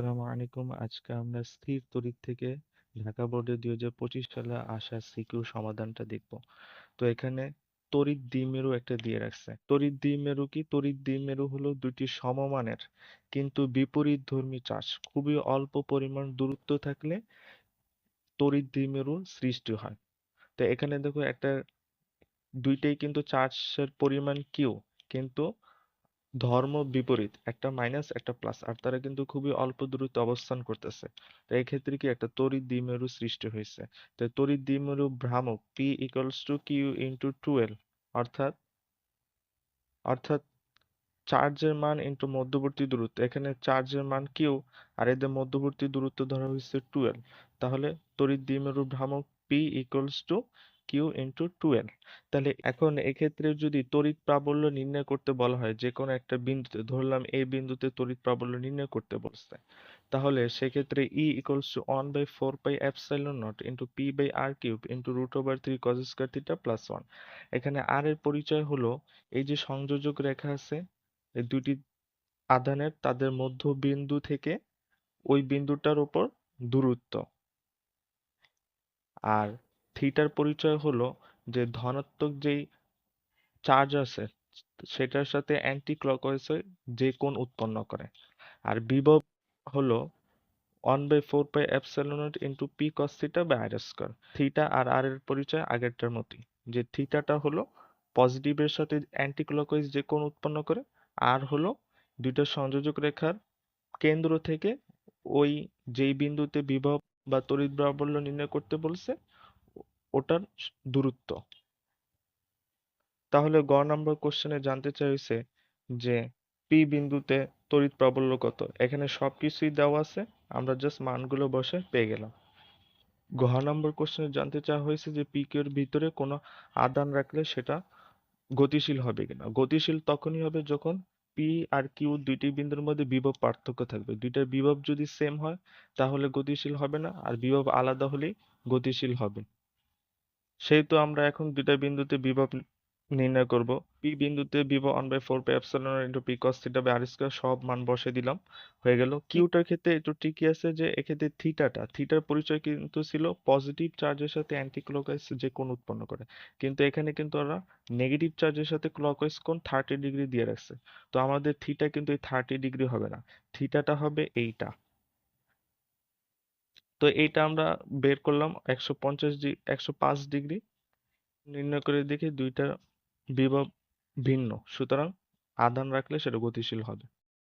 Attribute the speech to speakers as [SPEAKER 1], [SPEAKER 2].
[SPEAKER 1] আসসালামু আলাইকুম। আজকে আমরা স্থির তড়িৎ থেকে ঢাকা বোর্ডে দুই হাজার পঁচিশ সালে আসা সিকিউ সমাধানটা দেখব। তো এখানে তড়িৎ দ্বিমেরু একটা দিয়ে রাখছে। তড়িৎ দ্বিমেরু কি? তড়িৎ দ্বিমেরু হলো দুটি সমমানের কিন্তু বিপরীত ধর্মী চার্জ। খুবই অল্প পরিমাণ দূরত্ব থাকলে তড়িৎ দ্বিমেরু সৃষ্টি হয়। তো এখানে দেখো একটা দুইটাই কিন্তু চার্জের পরিমাণ কিউ, কিন্তু ধর্ম বিপরীত, একটা মাইনাস একটা প্লাস আর তারা কিন্তু খুবই অল্প দূরত্বে অবস্থান করতেছে। তো এই ক্ষেত্রে কি একটা তড়িৎ দ্বিমেরু সৃষ্টি হয়েছে। তো তড়িৎ দ্বিমেরু ভ্রামক P equals to Q into twelve অর্থাৎ অর্থাৎ চার্জের মান ইন্টু মধ্যবর্তী দূরত্ব। এখানে চার্জের মান কিউ আর এদের মধ্যবর্তী দূরত্ব ধরা হয়েছে টুয়েলভ তাহলে তড়িৎ দ্বিমেরু ভ্রামক P equals to Q into twelve. তাহলে এখন এক্ষেত্রে যদি তড়িৎ প্রাবল্য নির্ণয় করতে বলা হয়, যে কোনো একটা বিন্দুতে, ধরলাম এই বিন্দুতে তড়িৎ প্রাবল্য নির্ণয় করতে বলছে, তাহলে সেক্ষেত্রে E equals to one by four by epsilon not into P by R cube into root over three cos square theta plus one এখানে আর এর পরিচয় হলো এই যে সংযোজক রেখা আছে, এই দুটি আধানের তাদের মধ্য বিন্দু থেকে ওই বিন্দুটার উপর দূরত্ব। আর থিটার পরিচয় হলো যে ধনাত্মক যেই চার্জ আছে, সেটার সাথে অ্যান্টি ক্লকওয়াইজে যে কোণ উৎপন্ন করে। আর বিভব হলো one by four by epsilon naught into p cos theta by r square theta আর আর এর পরিচয় আগেরটার মতোই। যে থিটাটা হলো পজিটিভের সাথে অ্যান্টি ক্লকওয়াইজ যে কোণ উৎপন্ন করে আর হলো দুইটা সংযোজক রেখার কেন্দ্র থেকে ওই যেই বিন্দুতে বিভব বা তড়িৎ প্রাবল্য নির্ণয় করতে বলছে ওটার দূরত্ব। তাহলে গ নম্বর কোশ্চেনে জানতে চাইছে যে পি বিন্দুতে তড়িৎ প্রাবল্য কত? এখানে সবকিছুই দেওয়া আছে, আমরা জাস্ট মানগুলো বসে পেয়ে গেলাম। ঘ নম্বর কোশ্চেনে জানতে চাওয়া হয়েছে যে পি কিউ এর ভিতরে কোনো আদান রাখলে সেটা গতিশীল হবে কিনা? গতিশীল তখনই হবে যখন পি আর কিউ দুইটি বিন্দুর মধ্যে বিভব পার্থক্য থাকবে। দুইটার বিভব যদি সেম হয়, তাহলে গতিশীল হবে না, আর বিভব আলাদা হলেই গতিশীল হবে। সেহেতু আমরা এখন দুইটা বিন্দুতে বিভব নির্ণয় করব। পি বিন্দুতে বিভব one by four by epsilon into p cos theta by সব মান বসে দিলাম, হয়ে গেল। কিউটার ক্ষেত্রে একটু ঠিকই আছে যে এক্ষেত্রে থিটাটা থিটার পরিচয় কিন্তু ছিল পজিটিভ চার্জের সাথে অ্যান্টি ক্লকওয়াইজ যে কোণ উৎপন্ন করে। কিন্তু এখানে কিন্তু ওরা নেগেটিভ চার্জের সাথে ক্লকওয়াইজ কোণ থার্টি ডিগ্রি দিয়ে রাখছে। তো আমাদের থিটা কিন্তু এই থার্টি ডিগ্রি হবে না। থিটাটা হবে এইটা। তো এইটা আমরা বের করলাম একশো পঞ্চাশ একশো পাঁচ ডিগ্রি। নির্ণয় করে দেখি দুইটা বিভব ভিন্ন। সুতরাং আধান রাখলে সেটা গতিশীল হবে।